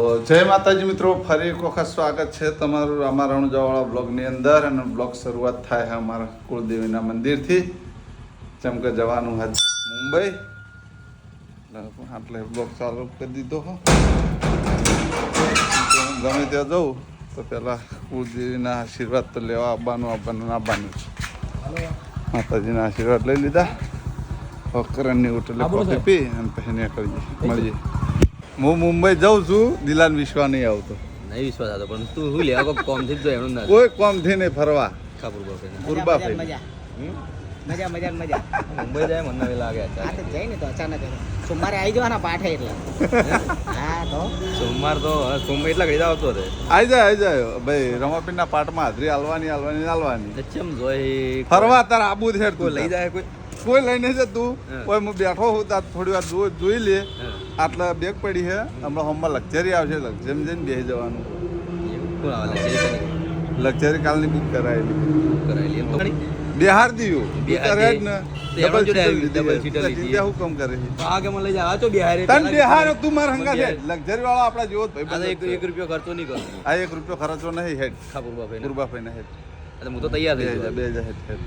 જય માતાજી મિત્રો ફરી એક વખત સ્વાગત છે તમારું અમારા જવાળા બ્લોગની અંદર અને બ્લોગ શરૂઆત થાય છે અમારા કુળદેવીના મંદિરથી. જેમ કે જવાનું હતું મુંબઈ. એટલે બ્લોગ ચાલુ કરી દીધો હો. તો ગમે ત્યાં જઉં તો પહેલાં કુળદેવીના આશીર્વાદ તો લેવા આવવાનું આવવાનું ના આવવાનું છે. માતાજીના આશીર્વાદ લઈ લીધા. કરણની હોટલે કોફી પી અને પછી નીકળીએ મળીએ. હું મુંબઈ જાઉં છું દિલાન વિશ્વા નહીં આવતો. નહીં વિશ્વાસ હતો પણ તું શું લેવા કોઈ કોમ જાય એનું ના કોઈ કોમથી નહીં ફરવા. ખાપુર બાપે કુરબા મજા, ફરી મજા. મજા મજા મજા. મુંબઈ જાય મને નવી લાગે આ અત્યારે. તો જઈ ને તો અચાનક. સોમવારે આવી જવાના પાઠે એટલે. હા? તો? સોમવાર તો હવે સોમવાર એટલા ઘડી આવતો રે આઈ જાય આઈ જાય. ભાઈ રમાપીરના પાઠમાં હાજરી હાલવાની હાલવાની હાલવાની. ચમ જોઈ? ફરવા તાર આબુ છે કોઈ લઈ જાય કોઈ? કોઈ લઈને છે તું. કોઈ હું બેઠો હું તાર થોડી વાર જોઈ જોઈ લે. આટલા બેગ પડી છે. હમણાં હોમમાં લક્ઝરી આવશે. લક્ઝરી જઈને બેસી જવાનું. લક્ઝરી કાલની બુક કરાયેલી. બિહાર દીયું. બિહાર ને. લીધી હું કેમ કરે છે? આ મને લઈ તો બિહારી તન બિહાર તું માર હંગા છે લક્ઝરી વાળો આપણા જેવો જ ભાઈ એક એક રૂપિયો ખર્ચો નહીં આ એક રૂપિયો ખર્ચો નહીં હેડ. ખાપુર બાપરે ભાઈ ને હેડ. હું તો તૈયાર બે થઈ હજાર બે હજાર હેડ હેડ.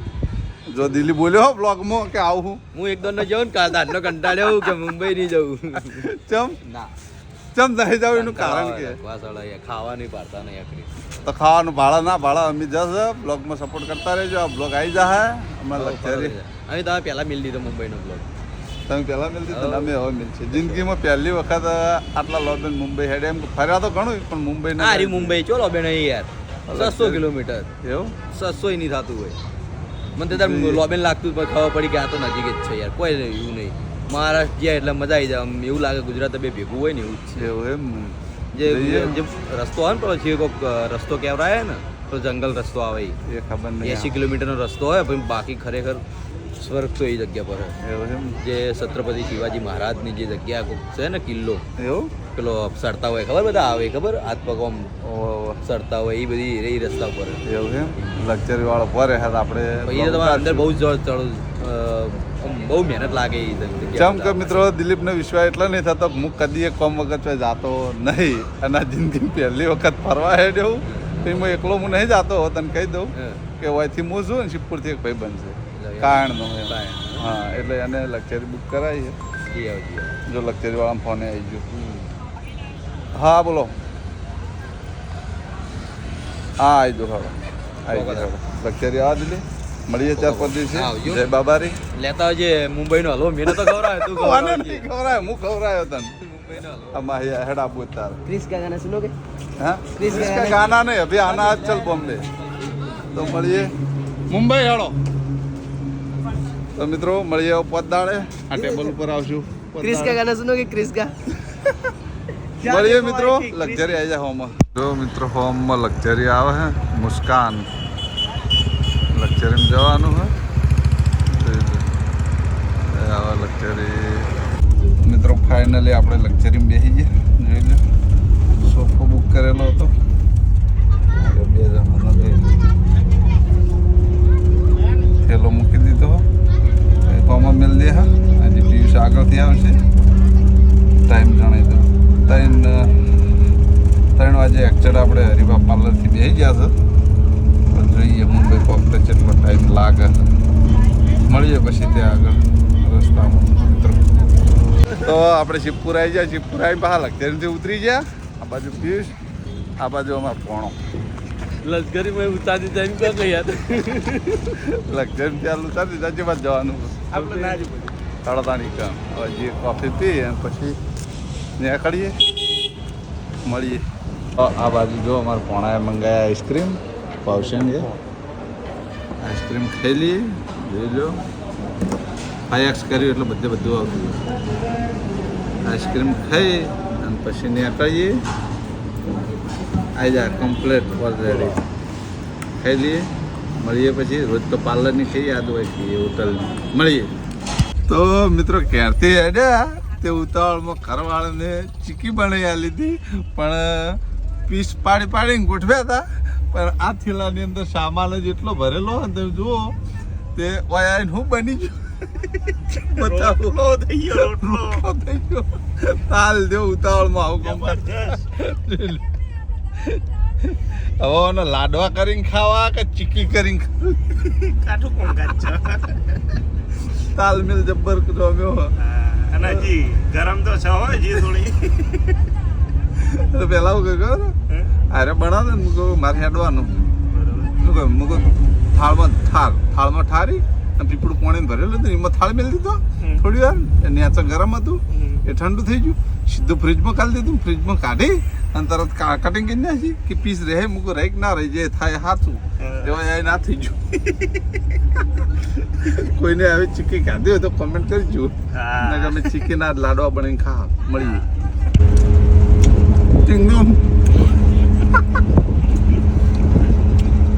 જો દિલ્હી બોલ્યો બ્લોગમાં કે આવું હું? એક દોડ જાઉં ને કાલ દાંતનો કંટાળ્યો કે મુંબઈ નહીં જવું ચમ? ના. ચમ નહીં જાવ એનું કારણ કે? ખાવાની ખાવા નહીં પાડતા નહીં આખરી તો ખાવાનું ભાડા ના ભાડા અમે જશે. બ્લોગમાં સપોર્ટ કરતા રહેજો. આ બ્લોગ આવી જશે હમણાં લક્ઝરી અમે તમે પહેલા મિલ દીધો મુંબઈનો બ્લોગ તમે પહેલા મિલતી તો અમે હવે મિલશે જિંદગીમાં પહેલી વખત આટલા લોબેન મુંબઈ હેડે. એમ ફર્યા તો ઘણું પણ મુંબઈ ના મુંબઈ. ચોલો બેન અહીં યાર? સસો કિલોમીટર. એવું? સસો નહીં થતું હોય. મને તો તાર લોબેન લાગતું પણ ખબર પડી કે આ તો નજીક જ છે યાર. કોઈ એવું નહીં. મહારાષ્ટ્ર ગયા એટલે મજા આવી જાય. એવું લાગે ગુજરાત બે ભેગું હોય ને એવું જ છે. એમ જે જે રસ્તો આવે ને પેલો છે કોક રસ્તો કેવરાય ને તો જંગલ રસ્તો આવે. એ ખબર એસી કિલોમીટરનો રસ્તો હોય પણ બાકી ખરેખર સ્વર્ગ તો એ જગ્યા પર હોય. એમ. જે છત્રપતિ શિવાજી મહારાજની જે જગ્યા છે ને કિલ્લો. એવું? પેલો સરતા હોય ખબર બધા આવે ખબર હાથ પગ આમ સરતા હોય એ બધી એ રસ્તા પર એવું એમ લક્ઝરી વાળો ફરે હાથ આપણે એ તમારે અંદર બહુ જ ચડ બહુ મહેનત લાગે એ ચમ કે મિત્રો દિલીપને વિશ્વાસ એટલો નહીં થતો હું કદી એક કોમ વખત જાતો નહીં અને જિંદગી પહેલી વખત ફરવા હેડ્યો તો એમાં એકલો હું નહીં જાતો તને કહી દઉં હા. કે અહીંથી હું છું ને શિવપુરથી એક ભાઈ બનશે એમ. હા એટલે એને લક્ઝરી બુક કરાવી છે. જી લક્ઝરી વાળા ફોને આવી ગયો. હા બોલો. હા આવી દો હાડો લક્ઝરી આવા મળીએ ચાર પાંચ બાબારી. લેતા આવજે મુંબઈ નો હલવો મેને તો ખવરાયો તું મને નહીં ખવરાયો હું હેડ આપું હા? ક્રિસ કા ગાના નહીં અભી ચલ બોમ્બે તો મળીએ. મુંબઈ હેડો તો મિત્રો મળીએ પોત દાડે. આ ટેબલ ઉપર આવશું. ક્રિસ કા ગાના સુનોગે? ક્રિસ કા? મળીએ મિત્રો લક્ઝરી આવી જાય હોમમાં. જો મિત્રો હોમમાં લક્ઝરી આવે છે મુસ્કાન. લક્ઝરીમાં જવાનું હે. એ આવે લક્ઝરી મિત્રો ફાઇનલી આપણે લક્ઝરીમાં બેસી ગયા. જોઈ લો. સોફો બુક કરેલો હતો. બે જણાનો બેસી ગયા છે પણ જોઈએ મુંબઈ પહોંચતે કેટલો ટાઈમ લાગે મળીએ પછી ત્યાં આગળ રસ્તામાં મિત્રો. તો આપણે શિવપુર આવી ગયા શિવપુર આવી બહાર લક્ઝરીથી ઉતરી ગયા. આ બાજુ પિયુષ આ બાજુ અમારો પોણો. લશ્કરીમાં ઉતારી જઈને તો કઈ યાર? લક્ઝરી ત્યાં ઉતારી બાદ જવાનું આપણે ના જ તળતાની કામ હવે જે કોફી પી અને પછી નીકળીએ મળીએ. આ બાજુ જો અમારે પોણાએ મંગાયા આઈસ્ક્રીમ પાવશન છે આઈસ્ક્રીમ ખાઈ લઈએ જોઈ લો ફાયક્સ કર્યું એટલે બધે બધું આવતું આઈસ્ક્રીમ ખાઈ અને પછી નીકળીએ. આવી જા કમ્પ્લેટ ઓલરેડી ખાઈ લઈએ મળીએ પછી. રોજ તો પાર્લરની ખાઈએ યાદ હોય કે હોટલની. મળીએ. તો મિત્રો ક્યારથી અડ્યા તે ઉતાવળમાં કરવાળને ચીકી બનાવી લીધી, પણ પીસ પાડી પાડીને ગોઠવ્યા હતા. પણ આ થેલાની અંદર સામાન જ એટલો ભરેલો અને તમે જુઓ તે ઓય આવીને હું બની ગયું. બતાવો. થઈ ગયો રોટલો. રોટલો થઈ ગયો. તાલ દે ઉતાવળમાં આવું કામ હવે ઓને લાડવા કરીને ખાવા કે ચીકી કરીને ખાવા? કાઠું કોણ કાચ તાલમેલ જબ્બર રમ્યો અને હજી ગરમ તો છે હોય જી થોડી. તો પેલા હું કહ્યું? અરે બનાવ ને મૂકો મારે હેડવાનું. શું કહ્યું મૂકો થાળમાં થાળ થાળમાં ઠારી અને પીપળું પાણી ભરેલું હતું એમાં થાળ મેલી દીધો. થોડી વાર એ નેચો ગરમ હતું. એ ઠંડુ થઈ ગયું. સીધું ફ્રીજમાં કાઢી દીધું ફ્રીજમાં કાઢી અને તરત કટિંગ કરી નાખી કે પીસ રહે મૂકો રહે કે ના રહી જે થાય હાથું. તેવા ના થઈ ગયું. કોઈને આવી ચીકી ખાધી હોય તો કમેન્ટ કરજો. અમે ચીકી ના લાડવા બનીને ખા મળીએ. ચિંગમ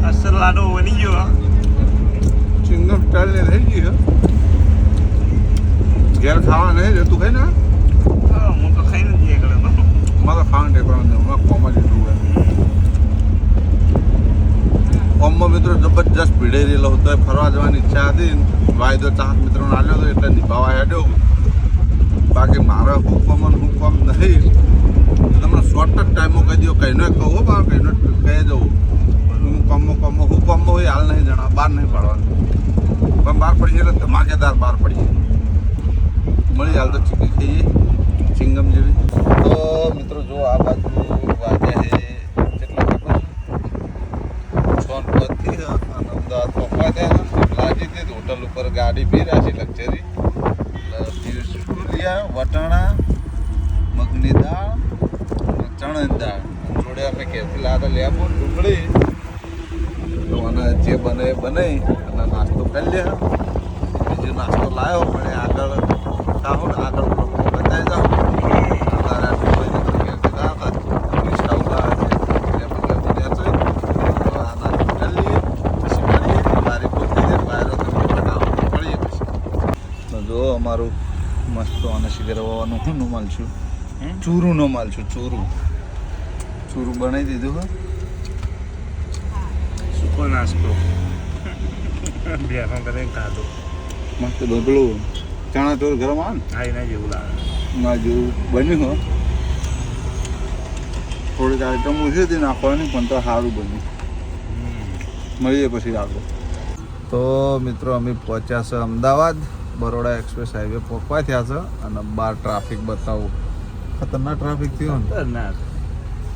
અસર લાડો બની ગયો ચિંગમ સ્ટાઇલ થઈ ગઈ ઘેર ખાવા નહીં જતું ખાઈ ના હું તો ખાઈ નથી એકલો તો મારે ખાવાનું ટેકવાનું હમણાં હોય કોમમાં મિત્રો જબરજસ્ત ભીડે રહેલો હતો ફરવા જવાની ઈચ્છા હતી વાયદો ચાહક મિત્રોને આલ્યો હતો એટલે નિભાવવા હેડ્યો બાકી મારે હુકમ કોમ અને હું નહીં તમને શોર્ટ જ ટાઈમો કહી દો કહીને કહો બા કહીને કહી દઉં. હું કમો કમો હુકમો હોય, હાલ નહીં જણા બહાર નહીં પાડવાનું. પણ બહાર પડીએ એટલે ધમાકેદાર બહાર પડીએ. મળી હાલ તો ચીકી ખાઈએ, ચિંગમ જેવી. તો મિત્રો જો આ બાજુ વાગ્યા છે કેટલા ખબર છોન પચીસ. અને અમદાવાદ પપ્પા ત્યાં લાજી તે હોટલ ઉપર ગાડી બી રાખી લક્ઝરી પિયુષ વટાણા, મગની દાળ અને ચણાની દાળ. જોડે અમે ઘેરથી લાતા લેબો ડુંગળી. તો અને જે બને એ બને. અને નાસ્તો કરી લે. બીજો નાસ્તો લાવ્યો પણ આગળ ખાઓ આગળ બતાવી જાઓ તારા ડુંગળી ઘેરથી લાવતા વીસ આવતા હશે એટલે મતલબ ત્યાં જોઈ તો આ નાસ્તો કરી લઈએ પછી મળીએ બારી ખોલી દે બહાર તમને બનાવો મળીએ પછી તો જો અમારું મસ્ત આને શીખરવાનું હું નું માલ છું. હે? ચૂરું નો માલ છું ચૂરું. ચૂરું બનાવી દીધું હા. સૂકો નાસ્તો. બેસો કરીને ખાધો. મસ્ત પેલું ચણા ચોર ગરમ આવે ને? ખાઈ ના જેવું લાગે. ના જેવું બન્યું હો. થોડીક આઈટમ ઓછી હતી નાખવાની પણ તો સારું બન્યું. મળીએ પછી આગળ. તો મિત્રો અમે પહોંચ્યા છે અમદાવાદ. બરોડા એક્સપ્રેસ હાઈવે પહોંચવા થયા છે અને બાર ટ્રાફિક બતાવું. ખતરનાક ટ્રાફિક થયો ને. ના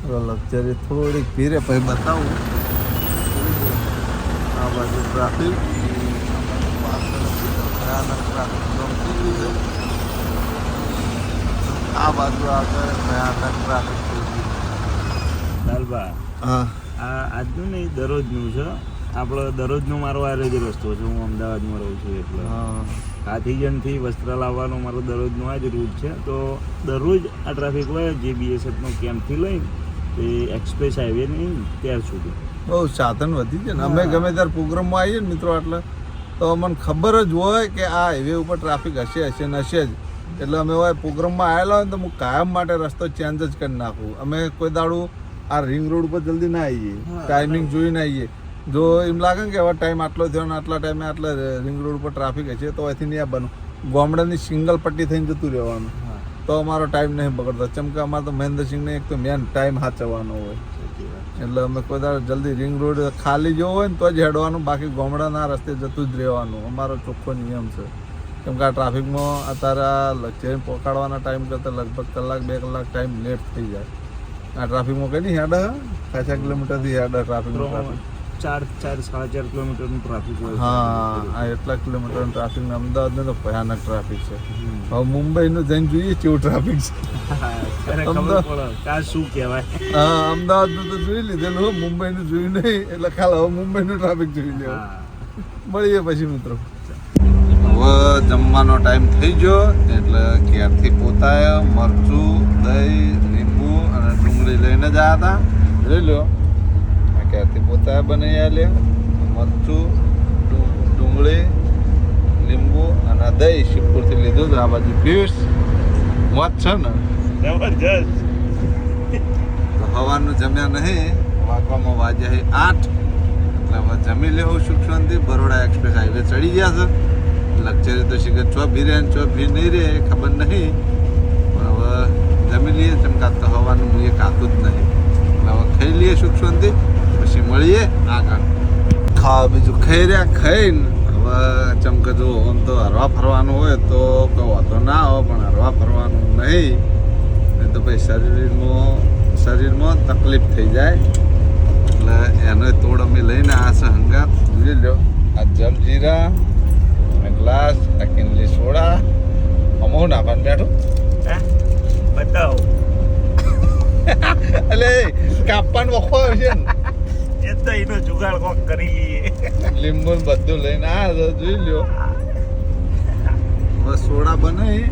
લક્ઝરી થોડીક ભીરે પછી બતાવું. આ બાજુ ટ્રાફિક. આ બાજુ આગળ ભયાનક ટ્રાફિક ગયું. હા. આ આજનું નહીં દરરોજનું છે? આપણો દરરોજનો મારો આ જ રસ્તો છે હું અમદાવાદમાં રહું છું એટલે. હા વસ્ત્ર લાવવાનો મારો દરરોજનો આ જ રૂટ છે. તો દરરોજ આ ટ્રાફિક હોય જે બીએસએફનો કેમ્પથી લઈને તે એક્સપ્રેસ હાઈવે નહીં ત્યાં સુધી. બહુ સાધન વધી છે ને. અમે ગમે ત્યારે પ્રોગ્રામમાં આવીએ ને મિત્રો એટલે તો અમને ખબર જ હોય કે આ હાઈવે ઉપર ટ્રાફિક હશે હશે ને હશે જ. એટલે અમે હોય પ્રોગ્રામમાં આવેલા હોય ને તો હું કાયમ માટે રસ્તો ચેન્જ જ કરી નાખું. અમે કોઈ દાડું આ રિંગ રોડ ઉપર જલ્દી ના આવીએ. ટાઈમિંગ જોઈને આવીએ. જો એમ લાગે ને કે હવે ટાઈમ આટલો થયો ને આટલા ટાઈમે આટલા રિંગ રોડ ઉપર ટ્રાફિક હશે તો અહીંથી નહીં બનવું ગામડાની સિંગલ પટ્ટી થઈને જતું રહેવાનું. તો અમારો ટાઈમ નહીં બગડતો. ચમ કે અમારે તો મહેન્દ્રસિંહને એક તો મેન ટાઈમ સાચવવાનો હોય. એટલે અમે કોઈ દાડો જલ્દી રિંગ રોડ ખાલી જેવો હોય ને તો જ હેડવાનું. બાકી ગામડાના રસ્તે જતું જ રહેવાનું. અમારો ચોખ્ખો નિયમ છે. કેમ કે આ ટ્રાફિકમાં અત્યારે આ લક્ઝરી પહોંચાડવાના ટાઈમ કરતાં લગભગ કલાક બે કલાક ટાઈમ લેટ થઈ જાય. આ ટ્રાફિકમાં કઈ નહીં હેડ ખાસા કિલોમીટરથી હેડ ટ્રાફિક ચાર ચાર સાડા ચાર કિલોમીટરનું ટ્રાફિક હોય હા આ એટલા કિલોમીટરનું ટ્રાફિક ને અમદાવાદનું તો ભયાનક ટ્રાફિક છે. હવે મુંબઈનું જઈને જોઈએ કેવું ટ્રાફિક છે. શું કહેવાય? હા અમદાવાદનું તો જોઈ લીધેલું હો, મુંબઈનું જોયું નહીં એટલે ખાલી હવે મુંબઈનું ટ્રાફિક જોઈ લેવું મળીએ પછી મિત્રો. હવે જમવાનો ટાઈમ થઈ ગયો એટલે ઘેરથી પોતાએ મરચું દહીં લીંબુ અને ડુંગળી લઈને જ આવ્યા હતા જોઈ લો ઘેરથી પોતાએ લે મરચું ડુંગળી લીંબુ અને દહીં શિવપુરથી લીધું હતું. આ બાજુ પિયુષ. મોત છે ને? જબરજસ્ત. તો હવાનું જમ્યા નહીં. વાગવામાં વાજ્યા છે આઠ. એટલે હવે જમી લેવું સુખ શાંતિ બરોડા એક્સપ્રેસ હાઈવે ચડી ગયા છે. લક્ઝરી તો શીખે ચો ભી રહે ને ચો ભી નહીં રહે ખબર નહીં. પણ હવે જમી લઈએ. ચમકાત તો હવાનું હું એ કાતું જ નહીં. એટલે હવે ખાઈ લઈએ સુખ શાંતિ પછી મળીએ. આગળ ખાવા બીજું ખાઈ રહ્યા ખાઈને હવે ચમકે જો આમ તો હરવા ફરવાનું હોય તો કહો વાંધો ના હોય પણ હરવા ફરવાનું નહીં. નહીં તો ભાઈ શરીરમાં શરીરમાં તકલીફ થઈ જાય. એટલે એનો તોડ અમે લઈને આ છે હંગાત. જોઈ લો આ જલજીરા ગ્લાસ આ કિનલી સોડા. અમો નાખવાનું બેઠું? હા? બતાવો. એટલે કાપવાનું વખવા છે. ને એ તો એનો જુગાડ કોક કરી લઈએ. લીંબુ બધું લઈને આ જોઈ લ્યો. બસ સોડા બનાવી.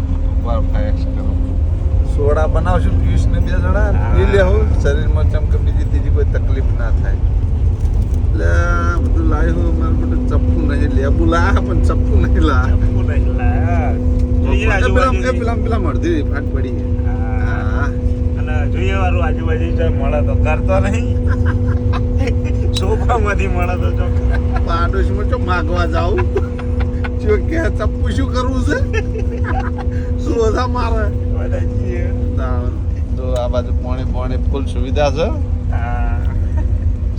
વાર ફાયસ કરો સોડા બનાવશું પિયુષ ને બે જણા. પી લેવું શરીરમાં ચમકે બીજી ત્રીજી કોઈ તકલીફ ના થાય. એટલે આ બધું લાવ્યું મારું બધું ચપ્પુ નહીં લેબુ લા પણ ચપ્પુ નહીં લા ચપ્પુ નહીં લા પેલા પેલા પેલા મળતી ફાટ પડી જોઈએ વાળું આજુબાજુ મળે તો કરતો નહીં. સોફામાંથી મળે તો જો. પાડોશમાં જો માગવા જાઉં? જો કે ચપ્પુ શું કરવું છે? સોધા મારે. તો આ બાજુ પાણી પાણી ફૂલ સુવિધા છે. હા.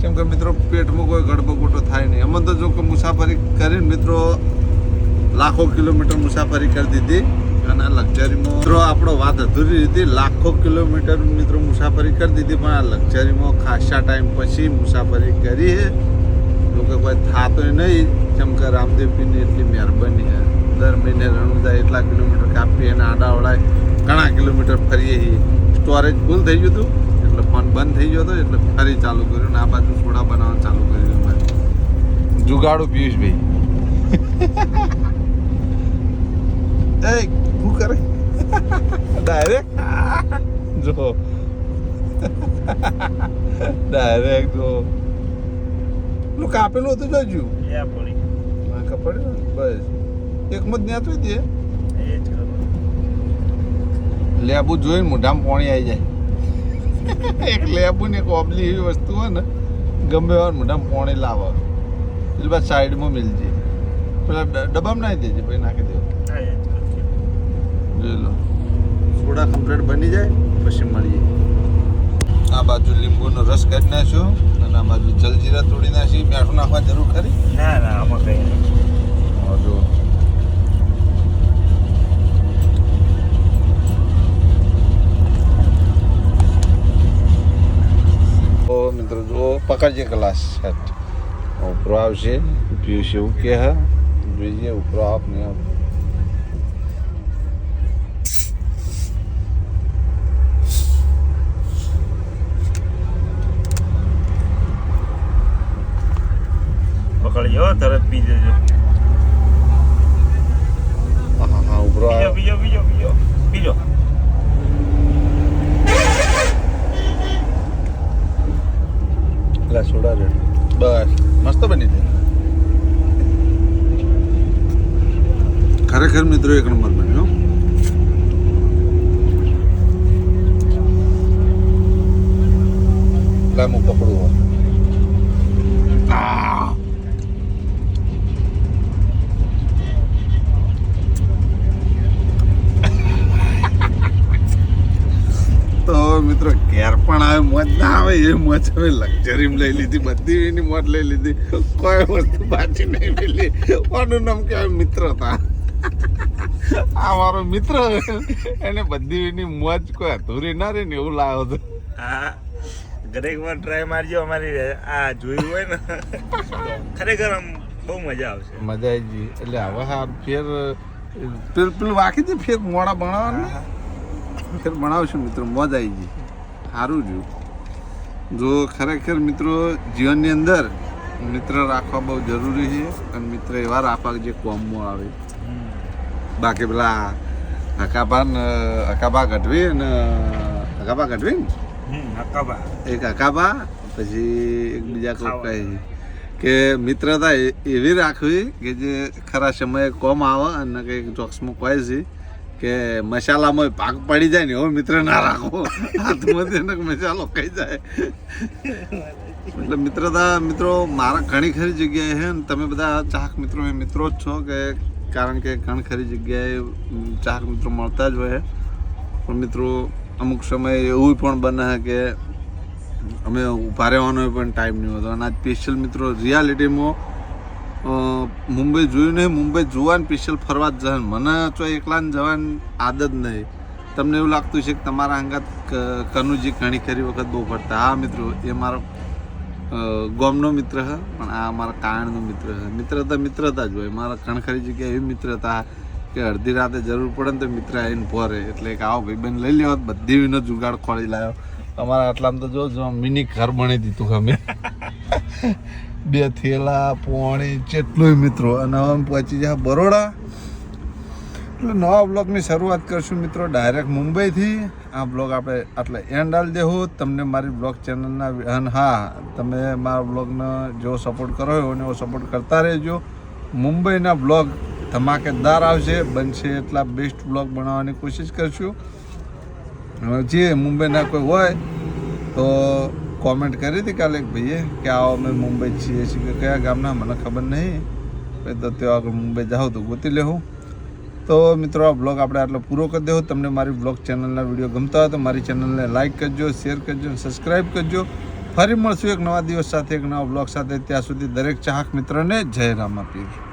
કેમ કે મિત્રો પેટમાં કોઈ ગડબગોટો થાય નહીં. અમે તો જો કે મુસાફરી કરીને મિત્રો લાખો કિલોમીટર મુસાફરી કરી દીધી. અને આ લક્ઝરીમાં મિત્રો આપણો વાત અધૂરી હતી લાખો કિલોમીટર મિત્રો મુસાફરી કરી દીધી પણ આ લક્ઝરીમાં ખાસા ટાઈમ પછી મુસાફરી કરી છે લોકો કોઈ થતો નહીં જેમ કે રામદેવપીની એટલી મહેરબાની છે દર મહિને રણુદા એટલા કિલોમીટર કાપી અને આડાવડાએ ઘણા કિલોમીટર ફરીએ છીએ. સ્ટોરેજ ફૂલ થઈ ગયું હતું એટલે ફોન બંધ થઈ ગયો હતો એટલે ફરી ચાલુ કર્યું ને આ બાજુ સોડા બનાવવાનું ચાલુ કર્યું અમારે જુગાડો પિયુષભાઈ. ભાઈ શું કરે. ડાયરેક્ટ જો. ડાયરેક્ટ જો. પેલું કાપેલું હતું જોજો બસ. એક મત ન્યાતું દે. એ જ લેબુ જોઈને મોઢામાં પાણી આવી જાય. એક લેબુ ને એક ઓબલી એવી વસ્તુ હોય ને ગમે વાર મોઢામાં પાણી લાવે. એટલે બસ સાઈડમાં મિલજે. પેલા ડબ્બામાં નાખી દેજે પછી નાખી દેવું. જોઈ લો. સોડા કમ્પ્લેટ બની જાય પછી મળીએ. આ બાજુ લીંબુનો રસ કાઢી નાખ્યો અને આ બાજુ જલજીરા તોડી નાખી. મીઠું નાખવા જરૂર ખરી? ના ના આમાં કંઈ નહીં. જો મિત્રો જો પકડજે ગ્લાસ સેટ. ઉપરો આવશે પિયુષ એવું કે હા જોઈએ ઉપરો આપને આપ પકડજો હો, તરત પી જજો હા હા ઉપરો બીજો આવ બીજો બીજો બીજો બીજો એટલે સોડા રેડ બસ મસ્ત બની છે ખરેખર મિત્રો એક નંબર બન્યો લાંબુ પકડવું હોય આ. તો મિત્રો ઘેર પણ આવે મોજ ના આવે એ મોજ હવે લક્ઝરી લઈ લીધી બધી એની મોજ લઈ લીધી. કોઈ વસ્તુ બાકી નહીં પેલી કોનું નામ કહેવાય મિત્રતા. આ મારો મિત્ર એને બધી એની મોજ કોઈ અધૂરી ના રે ને એવું લાવ્યો હતો હા દરેક વાર ટ્રાય મારજો અમારી આ જોયું હોય ને ખરેખર આમ બહુ મજા આવશે. મજા આવી ગઈ. એટલે હવે હા ફેર પેલું પેલું વાકી દે ફેર મોડા ભણાવવાનું ફેર ભણાવશું મિત્રો મોજ આવી ગઈ. સારું રહ્યું જો ખરેખર મિત્રો જીવનની અંદર મિત્ર રાખવા બહુ જરૂરી છે અને મિત્ર એવા રાખવા કે જે કોમમાં આવે. બાકી પેલા હકાભા ને હકાભા ગઢવી અને હકાભા ગઢવી ને? હકાબા એક હકાભા પછી એક બીજા કોઈ કહે છે. કે મિત્રતા એવી રાખવી કે જે ખરા સમયે કોમ આવે અને કંઈક જોક્સમાં કહે છે. કે મસાલામાં પાક પડી જાય ને એવો મિત્ર ના રાખો. તેને મસાલો ખાઈ જાય. એટલે મિત્રતા, મિત્રો, મારા ઘણી ખરી જગ્યાએ છે ને તમે બધા ચાહક મિત્રો એ મિત્રો જ છો કે કારણ કે ઘણી ખરી જગ્યાએ ચાહક મિત્રો મળતા જ હોય પણ મિત્રો, અમુક સમયે એવું પણ બને કે અમે ઊભા રહેવાનો પણ ટાઈમ નહીં હોતો અને આ સ્પેશિયલ મિત્રો રિયાલિટીમાં મુંબઈ જોયું નહીં, મુંબઈ જોવાનું સ્પેશિયલ ફરવા જ જવાનું મને તો એકલાને જવાની આદત નહીં. તમને એવું લાગતું છે કે તમારા અંગાત કનુજી ઘણી ખરી વખત બહુ ફરતા. હા, મિત્રો, એ મારો ગોમનો મિત્ર હ, પણ આ મારા કાયણનો મિત્ર હ. મિત્રતા મિત્રતા જ હોય. મારા કણખરી જગ્યાએ એવી મિત્રતા કે અડધી રાતે જરૂર પડે ને તો મિત્ર આવીને ભરે. એટલે કે આવો ભાઈ બેન લઈ લેવો બધી વિનો જુગાડ ખોળી લાવ્યો તમારા આટલામાં તો જો, મિની ઘર બની દીધું અમે. બે થેલા, પોણી જેટલું મિત્રો. અને અમે પહોંચી જાય બરોડા. એટલે નવા બ્લોગની શરૂઆત કરશું મિત્રો ડાયરેક્ટ મુંબઈથી. આ બ્લોગ આપણે આટલે એન્ડ આલ દેવું તમને મારી બ્લોગ ચેનલના અને હા, તમે મારા બ્લોગને જેવો સપોર્ટ કરો હોય એવો સપોર્ટ કરતા રહેજો. મુંબઈના બ્લોગ ધમાકેદાર આવશે. બનશે એટલા બેસ્ટ બ્લોગ બનાવવાની કોશિશ કરશું. જે મુંબઈના કોઈ હોય, તો કોમેન્ટ કરી હતી કાલે એક ભાઈએ કે આવો અમે મુંબઈ છીએ છીએ. કે કયા ગામના? મને ખબર નહીં. પછી તો ત્યાં આગળ મુંબઈ જાઓ તો ગોતી લેવું તો મિત્રો, આ બ્લોગ આપણે આટલો પૂરો કરી દેવો તમને મારી બ્લોગ ચેનલના વીડિયો ગમતા હોય તો મારી ચેનલને લાઇક કરજો શેર કરજો સબસ્ક્રાઈબ કરજો. ફરી મળશું એક નવા દિવસ સાથે, એક નવા બ્લોગ સાથે. ત્યાં સુધી દરેક ચાહક મિત્રને જય રામાપીર.